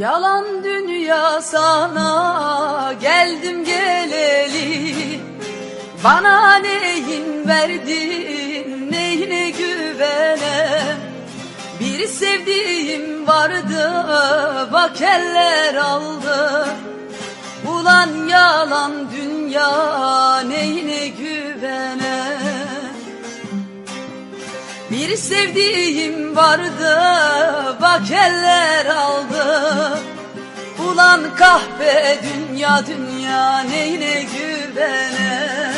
Yalan dünya sana geldim geleli. Bana neyin verdin neyine güvenem? Bir sevdiğim vardı bak eller aldı. Ulan yalan dünya neyine güvenem? Bir sevdiğim vardı bak eller aldı kahpe dünya dünya neyine güvene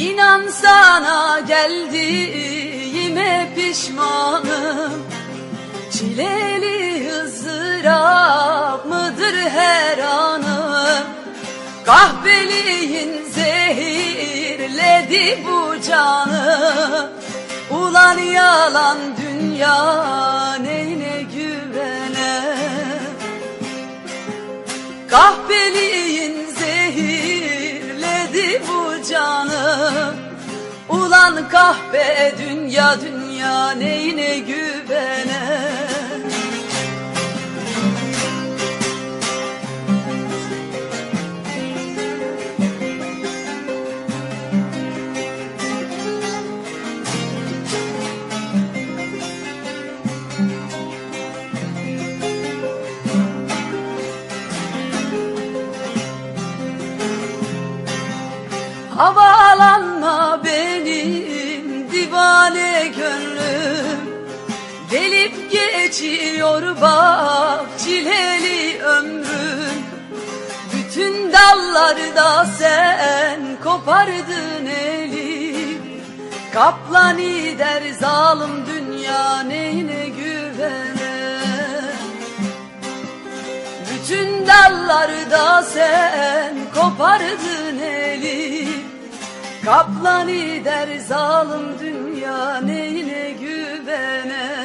İnan sana geldiğime pişmanım. Çileli ızdırap mıdır her anım? Kahveliğin zehirledi bu canı. Ulan yalan dünya neyine güvene Kahveliğin Ulan kahpe dünya dünya neyine güvene? Havalanma geçiyor bak çileli ömrüm Bütün dallarda sen kopardın eli. Kaplan der zalim dünya neyine güvene. Bütün dallarda sen kopardın eli. Kaplan der zalim dünya neyine güvene